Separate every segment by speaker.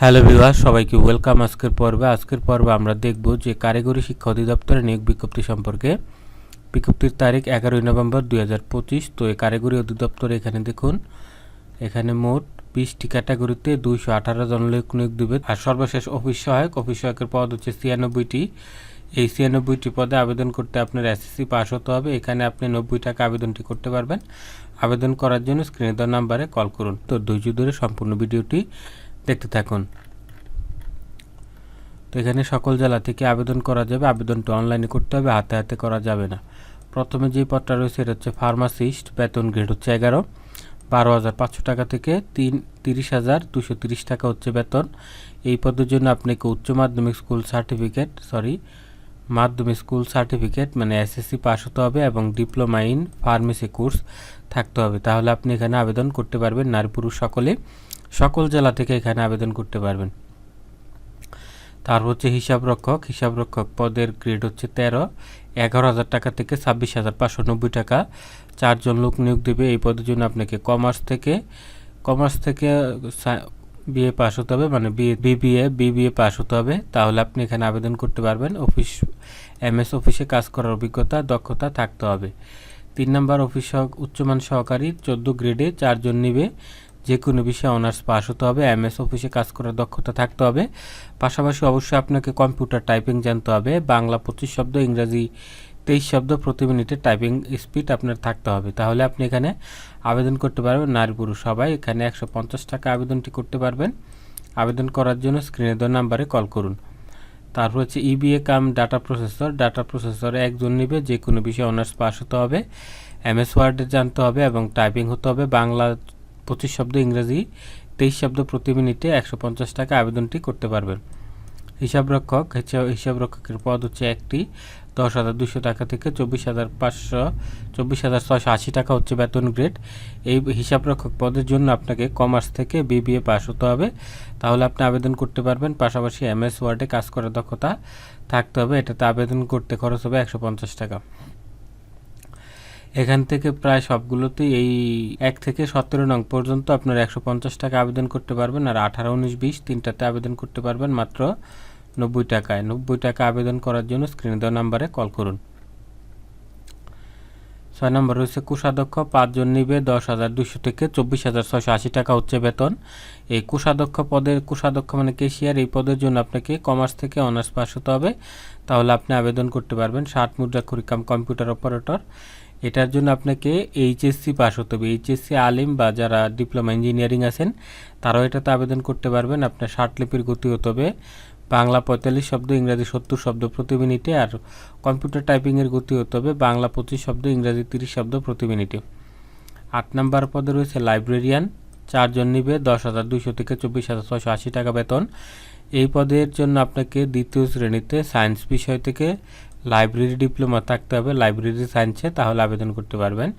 Speaker 1: Hello viewer সবাইকে welcome. আজকের পর্বে আজকের পর্বে আমরা দেখব যে কারিগরি শিক্ষা অধিদপ্তরের নিয়োগ বিজ্ঞপ্তি সম্পর্কে। বিজ্ঞপ্তির তারিখ এগারোই নভেম্বর দুই হাজার পঁচিশ। তো এই কারিগরি অধিদপ্তর এখানে দেখুন, এখানে মোট বিশটি ক্যাটাগরিতে দুইশো আঠারো জন লোক নিয়োগ দেবে। আর সর্বশেষ অফিস সহায়ক, অফিস সহায়কের পদ হচ্ছে ছিয়ানব্বইটি। এই ছিয়ানব্বইটি পদে আবেদন করতে আপনার এসএসসি পাস হতে হবে। এখানে আপনি নব্বই টাকা আবেদনটি করতে পারবেন। আবেদন করার জন্য স্ক্রিনে দেওয়া নাম্বারে কল করুন। তো ধৈর্য ধরে সম্পূর্ণ ভিডিওটি দেখতে থাকুন। তো এখানে সকল জেলা থেকে আবেদন করা যাবে। আবেদনটা অনলাইনে করতে হবে, হাতে হাতে করা যাবে না। প্রথমে যে পদটা রয়েছে, এটা হচ্ছে ফার্মাসিস্ট বেতন গ্রেড হচ্ছে এগারো। বারো হাজার পাঁচশো টাকা থেকে তিন, তিরিশ হাজার দুশো তিরিশ টাকা হচ্ছে বেতন। এই পদের জন্য আপনাকে উচ্চ মাধ্যমিক স্কুল সার্টিফিকেট সরি মাধ্যমিক স্কুল সার্টিফিকেট মানে এসএসসি পাস হতে হবে এবং ডিপ্লোমা ইন ফার্মেসি কোর্স থাকতে হবে। তাহলে আপনি এখানে আবেদন করতে পারবেন নারী পুরুষ সকলে। সকল জেলা থেকে এখানে আবেদন করতে পারবেন। তারপর হচ্ছে হিসাব রক্ষক হিসাব রক্ষক পদের গ্রেড হচ্ছে তেরো। এগারো হাজার টাকা থেকে ছাব্বিশ হাজার পাঁচশো নব্বই টাকা। চারজন লোক নিয়োগ দেবে এই পদের জন্য আপনাকে কমার্স থেকে কমার্স থেকে বিএ পাস হতে হবে মানে বিএ বিবিএ বিবিএ পাস হতে হবে। তাহলে আপনি এখানে আবেদন করতে পারবেন। অফিস এমএস অফিসে কাজ করার অভিজ্ঞতা, দক্ষতা থাকতে হবে। তিন নম্বর অফিস উচ্চমান সহকারী, চোদ্দ গ্রেডে চারজন নিবে। যে কোনো বিষয়ে অনার্স পাস হতে হবে, এমএস অফিসে কাজ করার দক্ষতা থাকতে হবে। পাশাপাশি অবশ্যই আপনাকে কম্পিউটার টাইপিং জানতে হবে, বাংলা পঁচিশ শব্দ, ইংরাজি তেইশ শব্দ, প্রতি মিনিটে টাইপিং স্পিড আপনার থাকতে হবে। তাহলে আপনি এখানে আবেদন করতে পারবেন নারী পুরুষ সবাই এখানে একশো পঞ্চাশ টাকা আবেদনটি করতে পারবেন। আবেদন করার জন্য স্ক্রিনে দেওয়া নাম্বারে কল করুন। তারপর হচ্ছে EBA cum data processor. Data প্রসেসরে একজন নেবে যে কোনো বিষয়ে অনার্স পাস হতে হবে, এমএস ওয়ার্ডে জানতে হবে এবং টাইপিং হতে হবে, বাংলা পঁচিশ শব্দ ইংরেজি, তেইশ শব্দ প্রতি মিনিটে একশো পঞ্চাশ টাকা আবেদনটি করতে পারবেন। হিসাবরক্ষক হিসাব- হিসাবরক্ষকের পদ হচ্ছে একটি। দশ হাজার দুশো টাকা থেকে চব্বিশ হাজার পাঁচশো, চব্বিশ হাজার ছয়শো আশি টাকা হচ্ছে বেতন গ্রেড। এই হিসাবরক্ষক পদের জন্য আপনাকে কমার্স থেকে বিবিএ পাস হতে হবে। তাহলে আপনি আবেদন করতে পারবেন, পাশাপাশি এমএস ওয়ার্ডে কাজ করার দক্ষতা থাকতে হবে। এটাতে আবেদন করতে খরচ হবে একশো পঞ্চাশ টাকা। এখান থেকে প্রায় সবগুলোতেই এই এক থেকে সতেরো নং পর্যন্ত আপনার একশো পঞ্চাশ টাকা আবেদন করতে পারবেন আর আঠারো, উনিশ, বিশ তিনটাতে আবেদন করতে পারবেন মাত্র নব্বই টাকায়। নব্বই টাকা আবেদন করার জন্য স্ক্রিনে দেওয়া নাম্বারে কল করুন। ছয় নম্বর রয়েছে, কোষাধ্যক্ষ পাঁচজন নিবে দশ হাজার দুশো থেকে চব্বিশ হাজার ছয়শো আশি টাকা হচ্ছে বেতন। এই কোষাধ্যক্ষ পদের, কোষাধ্যক্ষ মানে কেশিয়ার, এই পদের জন্য আপনাকে কমার্স থেকে অনার্স পাস হতে হবে। তাহলে আপনি আবেদন করতে পারবেন ষাট মুদ্রা কুড়িকাম কম্পিউটার অপারেটর। এটার জন্য আপনাকে এইচএসসি পাস হতে হবে। এইচএসসি আলিম বা যারা ডিপ্লোমা ইঞ্জিনিয়ারিং আছেন, তারাও এটাতে আবেদন করতে পারবেন। আপনার ষাট লিপির গতি হতে হবে। বাংলা পঁয়তাল্লিশ শব্দ, ইংরাজি সত্তর শব্দ প্রতি মিনিটে আর কম্পিউটার টাইপিংয়ের গতি হতে হবে বাংলা পঁচিশ শব্দ, ইংরাজি তিরিশ শব্দ প্রতি মিনিটে। আট নাম্বার পদে রয়েছে লাইব্রেরিয়ান। চারজন নিবে দশ হাজার দুইশো থেকে চব্বিশ হাজার ছয়শো আশি টাকা বেতন। এই পদের জন্য আপনাকে দ্বিতীয় শ্রেণীতে সায়েন্স বিষয় থেকে লাইব্রেরি ডিপ্লোমা থাকতে হবে। লাইব্রেরি সায়েন্সে তাহলে আবেদন করতে পারবেন।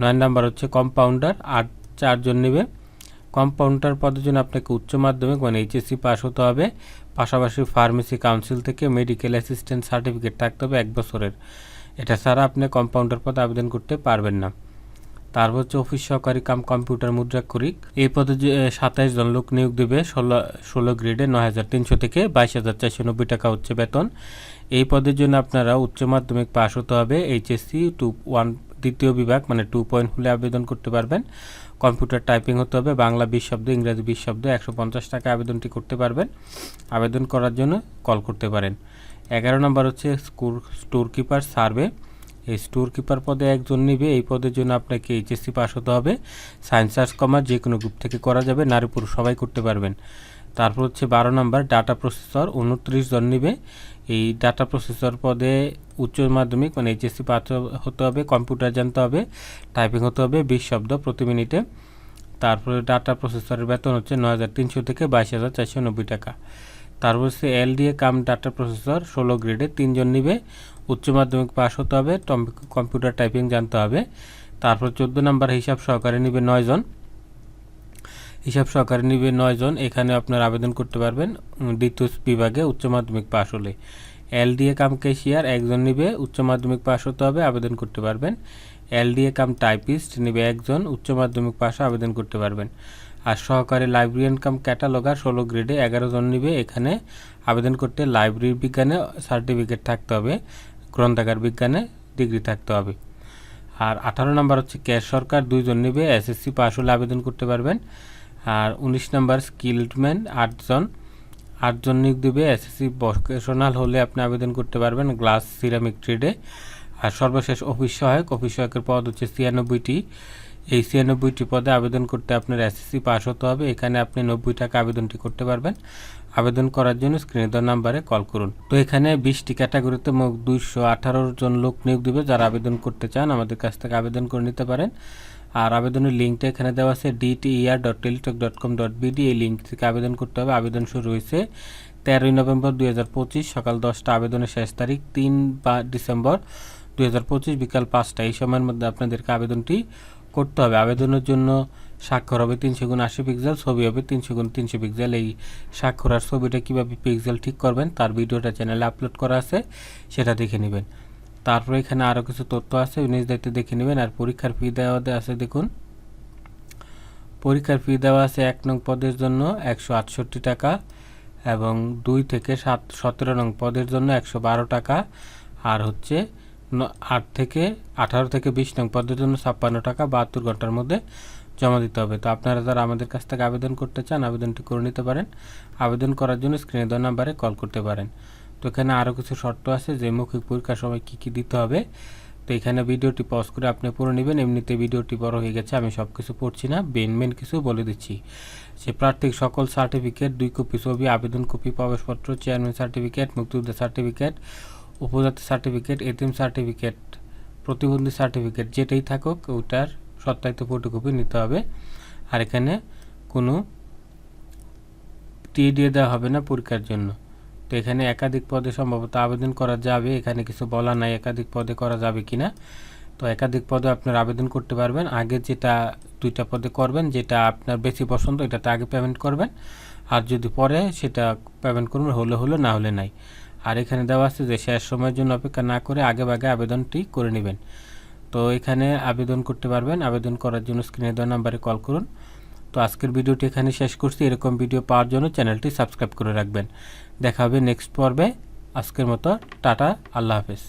Speaker 1: নয় নাম্বার হচ্ছে কম্পাউন্ডার। আট চারজন নেবে। কম্পাউন্ডার পদের জন্য আপনাকে উচ্চ মাধ্যমিক মানে এইচএসসি পাস হতে হবে। পাশাপাশি ফার্মেসি কাউন্সিল থেকে মেডিকেল অ্যাসিস্ট্যান্ট সার্টিফিকেট থাকতে হবে এক বছরের। এটা ছাড়া আপনি কম্পাউন্ডার পদে আবেদন করতে পারবেন না। তারপর হচ্ছে অফিস সহকারী কাম কম্পিউটার মুদ্রা মুদ্রাক্ষরিক এই পদে সাতাইশ জন লোক নিয়োগ দেবে, ষোলো ষোলো গ্রেডে নয় হাজার তিনশো থেকে বাইশ হাজার চারশো নব্বই টাকা হচ্ছে বেতন। এই পদের জন্য আপনারা উচ্চ মাধ্যমিক পাস হতে হবে, এইচএসসি, টু ওয়ান, দ্বিতীয় বিভাগ মানে টু পয়েন্ট হলে আবেদন করতে পারবেন। কম্পিউটার টাইপিং হতে হবে, বাংলা বিশ শব্দ, ইংরাজি বিশ শব্দ, একশো পঞ্চাশ টাকা আবেদনটি করতে পারবেন। আবেদন করার জন্য কল করতে পারেন। এগারো নম্বর হচ্ছে স্কুল স্টোর কিপার সার্ভে। এই স্টোর কিপার পদে একজন নিবে, এই পদের জন্য আপনাকে এইচএসসি পাস হতে হবে। সায়েন্স আর্টস কমার্স যে কোনো গ্রুপ থেকে করা যাবে, নারী পুরুষ সবাই করতে পারবেন। তারপর হচ্ছে বারো নম্বর ডাটা প্রসেসর উনত্রিশ জন নিবে। এই ডাটা প্রসেসর পদে উচ্চ মাধ্যমিক মানে এইচএসসি পাস হতে হবে কম্পিউটার জানতে হবে টাইপিং হতে হবে, বিশ শব্দ প্রতি মিনিটে। তারপরে ডাটা প্রসেসরের বেতন হচ্ছে নয় হাজার তিনশো থেকে বাইশ হাজার চারশো নব্বই টাকা। তারপর হচ্ছে এলডিএ কাম ডাটা প্রসেসর ষোলো গ্রেডে তিনজন নিবে, উচ্চ মাধ্যমিক পাস হতে হবে কম্পিউটার টাইপিং জানতে হবে। তারপর চোদ্দ নাম্বার হিসাব সহকারে নিবে নয়জন হিসাব সহকারে নিবে নয়জন এখানে আপনার আবেদন করতে পারবেন দ্বিতীয় বিভাগে উচ্চ মাধ্যমিক পাস হলে। এল এলডিএ কাম কেশিয়ার একজন নিবে, উচ্চ মাধ্যমিক পাস হতে হবে, আবেদন করতে পারবেন। এল এলডিএ কাম টাইপিস্ট নিবে একজন, উচ্চ মাধ্যমিক পাশে আবেদন করতে পারবেন। আর সহকারী লাইব্রেরিয়ান কাম ক্যাটালগার ষোলো গ্রেডে এগারো জন নিবে। এখানে আবেদন করতে লাইব্রেরি বিজ্ঞানে সার্টিফিকেট থাকতে হবে, গ্রন্থাগার বিজ্ঞানে ডিগ্রি থাকতে হবে। আর আঠারো নাম্বার হচ্ছে ক্যাশ সরকার দুইজন নেবে এসএসসি পাস হলে আবেদন করতে পারবেন। আর উনিশ নাম্বার স্কিল্ডম্যান আটজন আটজন নিয়োগ দেবে এসএসসি ভোকেশনাল হলে আপনি আবেদন করতে পারবেন গ্লাস সিরামিক ট্রেডে আর সর্বশেষ অফিস সহায়ক অফিস সহায়কের পদ হচ্ছে ছিয়ানব্বইটি। এই ছিয়ানব্বইটি পদে আবেদন করতে আপনার এসএসসি পাস হতে হবে। এখানে আপনি নব্বই টাকা আবেদনটি করতে পারবেন। আবেদন করার জন্য স্ক্রিনে দেওয়া নাম্বারে কল করুন। তো এখানে বিশটি ক্যাটাগরিতে মোট দুইশো আঠারো জন লোক নিয়োগ দেবে যারা আবেদন করতে চান। আমাদের কাছ থেকে আবেদন করে নিতে পারেন। আর আবেদনের লিঙ্কটা এখানে দেওয়া আছে DTER dot Teletalk dot com dot BD এই লিঙ্ক থেকে আবেদন করতে হবে। আবেদন শুরু হয়েছে তেরোই নভেম্বর দুই হাজার পঁচিশ, সকাল দশটা, আবেদনের শেষ তারিখ তিন বা ডিসেম্বর দুই হাজার পঁচিশ, বিকাল পাঁচটা। এই সময়ের মধ্যে আপনাদেরকে আবেদনটি করতে হবে। আবেদনের জন্য স্বাক্ষর হবে তিনশো গুণ আশি পিক্সেল ছবি হবে তিনশো গুণ তিনশো পিক্সেল এই স্বাক্ষর আর ছবিটা কীভাবে পিক্সেল ঠিক করবেন তার ভিডিওটা চ্যানেলে আপলোড করা আছে, সেটা দেখে নেবেন। তারপরে এখানে আরও কিছু তথ্য আছে নিজ দায়িত্বে দেখে নেবেন। আর পরীক্ষার ফি দেওয়া আছে, দেখুন। পরীক্ষার ফি দেওয়া আছে এক নং পদের জন্য একশো আটষট্টি টাকা এবং দুই থেকে সাত সতেরো নং পদের জন্য একশো বারো টাকা। আর হচ্ছে আট থেকে আঠারো থেকে বিশ নং পদের জন্য ছাপ্পান্ন টাকা বাহাত্তর ঘণ্টার মধ্যে জমা দিতে হবে। তো আপনারা যারা আমাদের কাছ থেকে আবেদন করতে চান, আবেদনটি করে নিতে পারেন। আবেদন করার জন্য স্ক্রিনে দেওয়া নাম্বারে কল করতে পারেন। তো এখানে আরও কিছু শর্ত আছে যে মৌখিক পরীক্ষার সময় কী কী দিতে হবে। তো এখানে ভিডিওটি পজ করে আপনি পড়ে নেবেন। এমনিতে ভিডিওটি বড় হয়ে গেছে, আমি সব কিছু পড়ছি না মেন মেন কিছু বলে দিচ্ছি। সে প্রার্থীর সকল সার্টিফিকেট দুই কপি ছবি, আবেদন কপি প্রবেশপত্র চেয়ারম্যান সার্টিফিকেট মুক্তিযোদ্ধা সার্টিফিকেট উপজাতি সার্টিফিকেট এতিম সার্টিফিকেট প্রতিবন্ধী সার্টিফিকেট যেটাই থাকুক, ওটার সত্যায়িত ফটোকপি নিতে হবে। আর এখানে কোনো টি দিয়ে দেওয়া হবে না পরীক্ষার জন্য। তো এখানে একাধিক পদে সম্ভবত আবেদন করা যাবে। এখানে কিছু বলা নাই একাধিক পদে করা যাবে কিনা। তো একাধিক পদে আপনার আবেদন করতে পারবেন। আগে যেটা দুইটা পদে করবেন, যেটা আপনার বেশি পছন্দ, এটাতে আগে পেমেন্ট করবেন। আর যদি পরে সেটা পেমেন্ট করবেন, হলে হলো না হলে নাই। আর এখানে দেওয়া আছে যে শেষ সময়ের জন্য অপেক্ষা না করে আগে ভাগে আবেদনটি করে নেবেন। তো এখানে আবেদন করতে পারবেন। আবেদন করার জন্য স্ক্রিনে দেওয়া নাম্বারে কল করুন। তো আজকের ভিডিওটি এখানে শেষ করছি। এরকম ভিডিও পাওয়ার জন্য চ্যানেলটি সাবস্ক্রাইব করে রাখবেন। দেখা হবে নেক্সট পর্বে। আজকের মতো, টাটা, আল্লাহ হাফেজ।